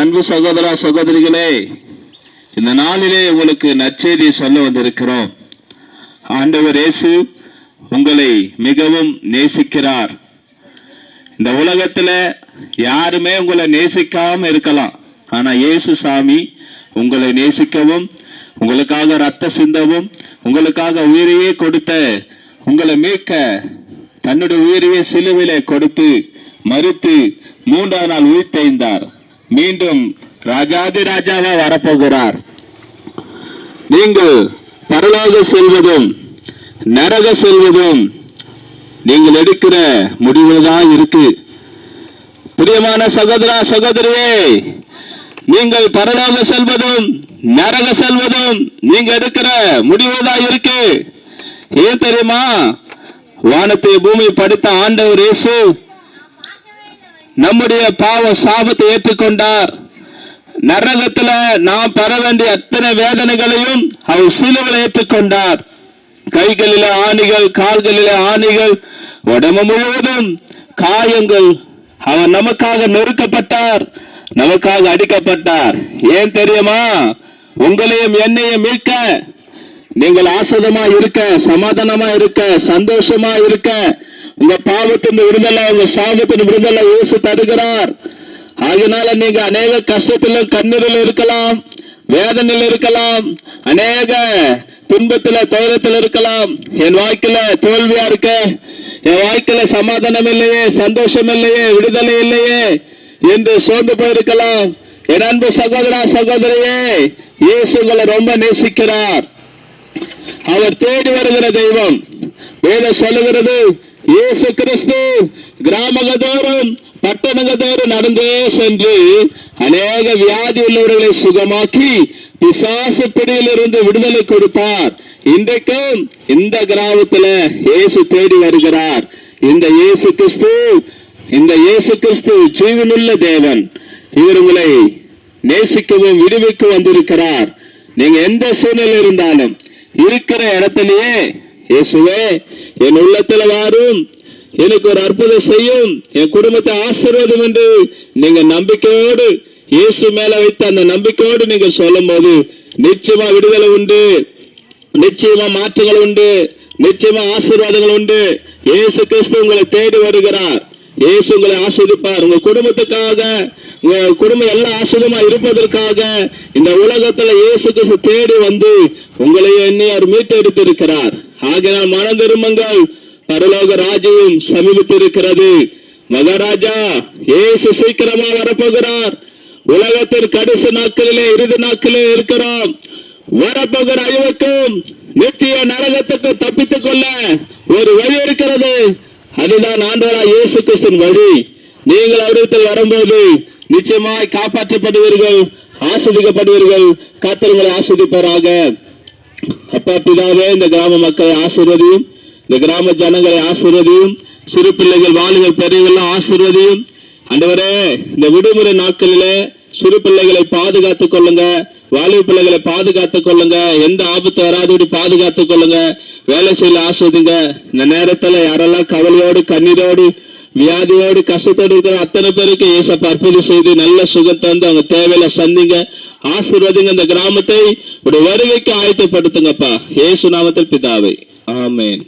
அன்பு சகோதரா சகோதரிகளே இந்த நாளிலே உங்களுக்கு நற்செய்தி சொல்ல வந்திருக்கிறோம். ஆண்டவர் இயேசு உங்களை மிகவும் நேசிக்கிறார். இந்த உலகத்துல யாருமே உங்களை நேசிக்காம இருக்கலாம். ஆனால் இயேசு சாமி உங்களை நேசிக்கவும் உங்களுக்காக ரத்த சிந்தவும் உங்களுக்காக உயிரையே கொடுத்த உங்களை மீட்க தன்னுடைய உயிரையே சிலுவிலே கொடுத்து மறுத்து மூன்றாம் நாள் உயிர் தெய்ந்தார் மீண்டும் ராஜாதி ராஜாவா வரப்போகிறார். நீங்கள் பரலோக செல்வதும் நரக செல்வதும் நீங்கள் எடுக்கிற முடிவுதான் தான் இருக்கு. பிரியமான சகோதரா சகோதரியே நீங்கள் பரலோக செல்வதும் நரக செல்வதும் நீங்க எடுக்கிற முடிவுதான் தான் இருக்கு. ஏன் தெரியுமா? வானத்தை பூமி படுத்த ஆண்டவர் இயேசு நம்முடைய பாவ சாபத்தை ஏற்றுக்கொண்டார். நரகத்துல நாம் பெற வேண்டிய அத்தனை வேதனைகளையும் அவர் சிலுவையில் ஏற்றுக்கொண்டார். கைகளில ஆணிகள் கால்களில ஆணிகள் உடம்பு முழுவதும் காயங்கள். அவர் நமக்காக நொறுக்கப்பட்டார் நமக்காக அடிக்கப்பட்டார். ஏன் தெரியுமா? உங்களையும் என்னையும் மீட்க. நீங்கள் ஆசுதமா இருக்க சமாதானமா இருக்க சந்தோஷமா இருக்க உங்க பாவத்தின் விடுதலை உங்க சாபத்தின் விடுதலை இயேசு தருகிறார். அதனால நீங்க அநேக கஷ்டத்திலும் கண்ணீரில் இருக்கலாம் வேதனையில் இருக்கலாம் அநேக துன்பத்துல துயரத்தில் இருக்கலாம். என் வாழ்க்கையில தோல்வியா இருக்க. என் வாழ்க்கையில சமாதானம் இல்லையே சந்தோஷம் இல்லையே விடுதலை இல்லையே என்று சோர்ந்து போயிருக்கலாம். என் அன்பு சகோதரா சகோதரியே இயேசு உங்களை ரொம்ப நேசிக்கிறார். அவர் தேடி வருகிற தெய்வம். வேதம் சொல்லுகிறது இயேசு கிறிஸ்து கிராமகதோறும் பட்டணங்கதோறும் நடந்தே சென்று அநேக வியாதி உள்ளவர்களை சுகமாக்கி பிசாசு பிடியிலிருந்து விடுதலை கொடுப்பார் இன்றைக்கும் இந்த கிராமத்துல இயேசு தேடி வருகிறார் இந்த இயேசு கிறிஸ்து இந்த இயேசு கிறிஸ்து ஜீவனுள்ள தேவன் இவர் உங்களை நேசிக்கவும் விடுவிக்கும் வந்திருக்கிறார் நீங்க எந்த சூழ்நிலை இருந்தாலும் இருக்கிற இடத்திலேயே இயேசுவே என் உள்ளத்துல வாரும். எனக்கு ஒரு அற்புதம் செய்யும். என் குடும்பத்தை ஆசீர்வாதம் என்று நீங்க நம்பிக்கையோடு இயேசு மேல வைத்த அந்த நம்பிக்கையோடு நீங்க சொல்லும் போது நிச்சயமா விடுதலை உண்டு. நிச்சயமா மாற்றங்கள் உண்டு. நிச்சயமா ஆசீர்வாதங்கள் உண்டு. இயேசு கிறிஸ்து உங்களை தேடி வருகிறார். இயேசு உங்களை ஆஸ்வதிப்பார் உங்க குடும்பத்துக்காக உங்க குடும்பம் எல்லாம் ஆஸ்வதமா இருப்பதற்காக இந்த உலகத்துல இயேசு கிறிஸ்து தேடி வந்து உங்களை என்னை அவர் மீட்டெடுத்து இருக்கிறார் ஆகையால் மனம் பரலோக ராஜ்யம் சமீபித்திருக்கிறது. மகாராஜா இயேசு சீக்கிரமா வரப்போகிறார். உலகத்தின் கடைசி நாட்களிலே இறுதி நாட்களிலே இருக்கிறோம். வரப்போகிற அழிவுக்கும் நித்திய நரகத்துக்கும் தப்பித்துக் கொள்ள ஒரு வழி இருக்கிறது. அதுதான் ஆண்டவரா இயேசு கிறிஸ்தின் வழி. நீங்கள் அவரிடத்தில் வரும்போது நிச்சயமாய் காப்பாற்றப்படுவீர்கள் ஆஸ்வதிக்கப்படுவீர்கள் காத்தவங்களை ஆஸ்வதிப்பாராக அப்பா பிதாவே இந்த கிராம மக்களை ஆசிர்வதியும் இந்த கிராம ஜனங்களை ஆசிர்வதியும் சிறு பிள்ளைகள் வாலிபர் பெரியவெல்லாம் ஆசிர்வதியும். ஆண்டவரே இந்த விடுமுறை நாட்களில சிறு பிள்ளைகளை பாதுகாத்துக் கொள்ளுங்க வாலிப பிள்ளைகளை பாதுகாத்துக் கொள்ளுங்க எந்த ஆபத்து வராதபடி பாதுகாத்துக் கொள்ளுங்க வேலை செய்யல ஆஸ்வதிங்க. இந்த நேரத்துல யாரெல்லாம் கவலையோடு கண்ணீரோடு வியாதியோடு கஷ்டத்தோடு இருக்கிற அத்தனை பேருக்கு ஏசப்ப அற்புதம் செய்து நல்ல சுகம் தந்து அவங்க தேவையில சந்திங்க. ஆசீர்வாதிங்க இந்த கிராமத்தை. ஒரு வருகைக்கு ஆயத்தப்படுத்துங்கப்பா. ஏசு நாமத்தில் பிதாவை. ஆமேன்.